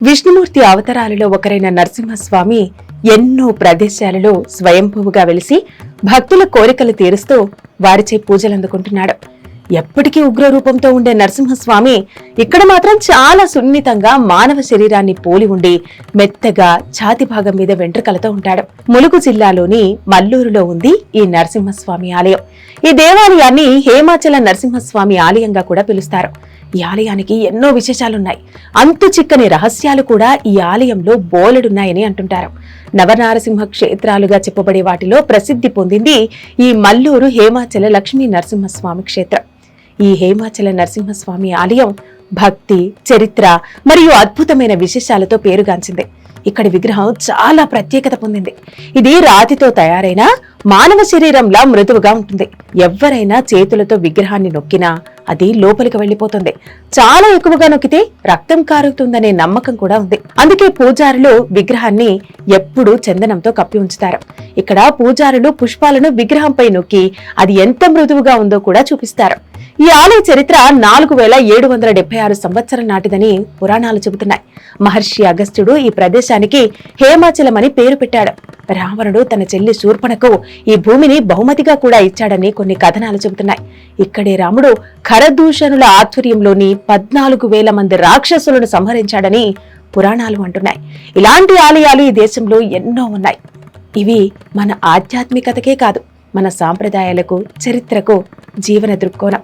విష్ణుమూర్తి అవతారాలలో ఒకరైన నరసింహస్వామి ఎన్నో ప్రదేశాలలో స్వయంభువుగా వెలిసి భక్తుల కోరికలు తీరుస్తూ వారిచే పూజలు అందుకుంటున్నాడు ఎప్పటికీ ఉగ్ర రూపంతో ఉండే నరసింహస్వామి ఇక్కడ మాత్రం చాలా సున్నితంగా మానవ శరీరాన్ని పోలి ఉండి మెత్తగా ఛాతి భాగం మీద వెంట్రుకలతో ఉంటాడు. ములుగు జిల్లాలోని మల్లూరులో ఉంది ఈ నరసింహస్వామి ఆలయం. ఈ దేవాలయాన్ని హేమాచల నరసింహస్వామి ఆలయంగా కూడా పిలుస్తారు. ఈ ఆలయానికి ఎన్నో విశేషాలున్నాయి. అంతు చిక్కని రహస్యాలు కూడా ఈ ఆలయంలో బోలెడున్నాయని అంటుంటారు. నవనారసింహ క్షేత్రాలుగా చెప్పబడే వాటిలో ప్రసిద్ధి పొందింది ఈ మల్లూరు హేమాచల లక్ష్మీ నరసింహస్వామి క్షేత్రం. ఈ హేమాచల నరసింహస్వామి ఆలయం భక్తి చరిత్ర మరియు అద్భుతమైన విశేషాలతో పేరుగాంచింది. ఇక్కడి విగ్రహం చాలా ప్రత్యేకత పొందింది. ఇది రాతితో తయారైన మానవ శరీరంలా మృదువుగా ఉంటుంది. ఎవరైనా చేతులతో విగ్రహాన్ని నొక్కినా అది లోపలికి వెళ్ళిపోతుంది. చాలా ఎక్కువగా నొక్కితే రక్తం కారుతుందనే నమ్మకం కూడా ఉంది. అందుకే పూజారులు విగ్రహాన్ని ఎప్పుడూ చందనంతో కప్పి ఉంచుతారు. ఇక్కడ పూజారులు పుష్పాలను విగ్రహంపై నొక్కి అది ఎంత మృదువుగా ఉందో కూడా చూపిస్తారు. ఈ ఆలయ చరిత్ర నాలుగు వేల ఏడు వందల డెబ్బై ఆరు సంవత్సరం నాటిదని పురాణాలు చెబుతున్నాయి. మహర్షి అగస్త్యుడు ఈ ప్రదేశానికి హేమాచలం అని పేరు పెట్టాడు. రావణుడు తన చెల్లి శూర్పణకు ఈ భూమిని బహుమతిగా కూడా ఇచ్చాడని కొన్ని కథనాలు చెబుతున్నాయి. ఇక్కడే రాముడు ఖరదూషణుల ఆధ్వర్యంలోని పద్నాలుగు వేల మంది రాక్షసులను సంహరించాడని పురాణాలు అంటున్నాయి. ఇలాంటి ఆలయాలు ఈ దేశంలో ఎన్నో ఉన్నాయి. ఇవి మన ఆధ్యాత్మికతకే కాదు మన సాంప్రదాయాలకు చరిత్రకు జీవన దృక్కోణం.